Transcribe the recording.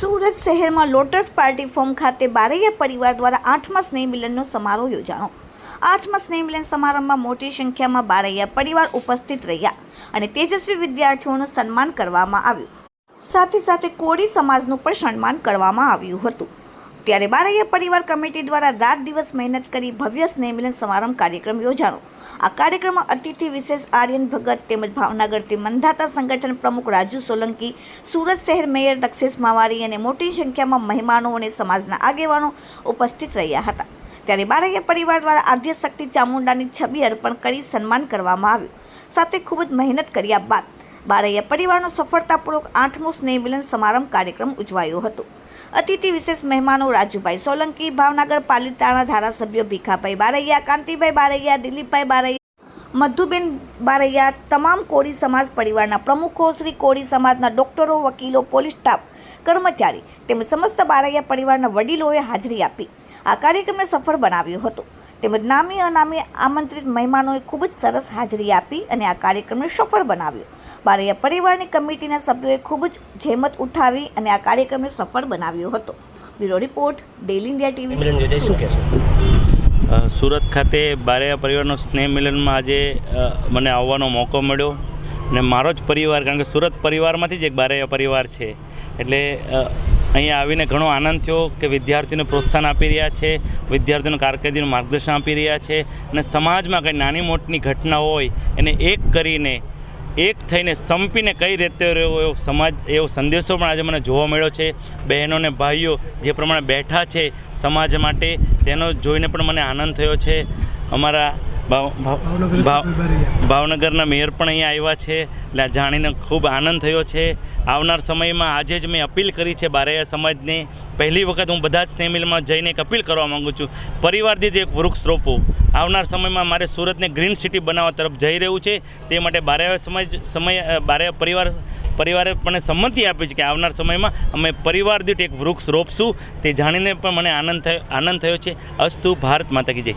સુરત શહેરમાં lotus party form ખાતે બારૈયા પરિવાર દ્વારા આઠમા સ્નેહ મિલનનો સમારોહ યોજાણો આઠમા સ્નેહ મિલન સમારંભમાં મોટી સંખ્યામાં બારૈયા પરિવાર ઉપસ્થિત રહ્યા અને તેજસ્વી વિદ્યાર્થીઓનું સન્માન કરવામાં આવ્યું. સાથે સાથે કોળી સમાજનું પણ સન્માન કરવામાં આવ્યું હતું. ત્યારે બારૈયા પરિવાર કમિટી દ્વારા રાત દિવસ મહેનત કરી ભવ્ય સ્નેહ મિલન સમારંભ કાર્યક્રમ યોજાણો આ કાર્યક્રમમાં અતિથિ વિશેષ આર્યન ભગત તેમજ ભાવનગરથી મંધાતા સંગઠન પ્રમુખ રાજુ સોલંકી, સુરત શહેર મેયર દક્ષેશ માવારી અને મોટી સંખ્યામાં મહેમાનો અને સમાજના આગેવાનો ઉપસ્થિત રહ્યા હતા. ત્યારે બારૈયા પરિવાર દ્વારા આદ્ય શક્તિ ચામુંડાની છબી અર્પણ કરી સન્માન કરવામાં આવ્યું. સાથે ખૂબ જ મહેનત કર્યા બાદ બારૈયા પરિવારનો સફળતાપૂર્વક આઠમો સ્નેહ મિલન સમારંભ કાર્યક્રમ ઉજવાયો હતો. અતિથિ વિશેષ મહેમાનો રાજુભાઈ સોલંકી, ભાવનગર પાલિતાણા ધારાસભ્યો ભીખાભાઈ બારૈયા, કાંતિભાઈ બારૈયા, દિલીપભાઈ બારૈયા, મધુબેન બારૈયા તમામ કોળી સમાજ પરિવારના પ્રમુખો, શ્રી કોળી સમાજના ડોક્ટરો, વકીલો, પોલીસ સ્ટાફ, કર્મચારી તેમજ સમસ્ત બારૈયા પરિવારના વડીલોએ હાજરી આપી. આ કાર્યક્રમને સફળ બનાવ્યો હતો. તેમજ નામી અનામી આમંત્રિત મહેમાનોએ ખૂબ જ સરસ હાજરી આપી અને આ કાર્યક્રમને સફળ બનાવ્યો. બારૈયા પરિવારની કમિટીના સભ્યોએ ખૂબ જ જહેમત ઉઠાવી અને આ કાર્યક્રમને સફળ બનાવ્યો હતો. બ્યુરો રિપોર્ટ ડેલી ઇન્ડિયા શું ટીવી કહેશો? સુરત ખાતે બારૈયા પરિવારનો સ્નેહ મિલનમાં આજે મને આવવાનો મોકો મળ્યો. ને મારો જ પરિવાર કારણ કે સુરત પરિવારમાંથી જ એક બારૈયા પરિવાર છે. એટલે અહીંયા આવીને ઘણો આનંદ થયો કે વિદ્યાર્થીઓને પ્રોત્સાહન આપી રહ્યા છે વિદ્યાર્થીઓને કારકિર્દીનું માર્ગદર્શન આપી રહ્યા છે. અને સમાજમાં કંઈ નાની મોટી ઘટના હોય એને એક કરીને એક થઈને સંપીને કઈ રીતે રહેવો એવો સમાજ એવો સંદેશો પણ આજે મને જોવા મળ્યો છે. બહેનો અને ભાઈઓ જે પ્રમાણે બેઠા છે સમાજ માટે તેનો જોઈને પણ મને આનંદ થયો છે. અમારા ભાવ- ભાવ- ભાવ- ભાવનગરના મેયર પણ અહીંયા આવ્યા છે. એટલે જાણીને ખૂબ આનંદ થયો છે. આવનાર સમયમાં આજે જ મેં અપીલ કરી છે બારૈયા સમાજને. પહેલી વખત હું બધા જ સ્નેહમિલમાં જઈને એક અપીલ કરવા માગું છું. પરિવાર જ એક વૃક્ષ રોપો. આવનાર સમયમાં મારે સુરતને ગ્રીન સિટી બનાવવા તરફ જઈ રહ્યું છે. તે માટે બારે સમય સમય બારે પરિવાર, પરિવારે પણ સંમતિ આપી છે કે આવનાર સમયમાં અમે પરિવાર દીઠ એક વૃક્ષ રોપશું. તે જાણીને પણ મને આનંદ થયો આનંદ થયો છે. અસ્તુ ભારત માતા કી જય.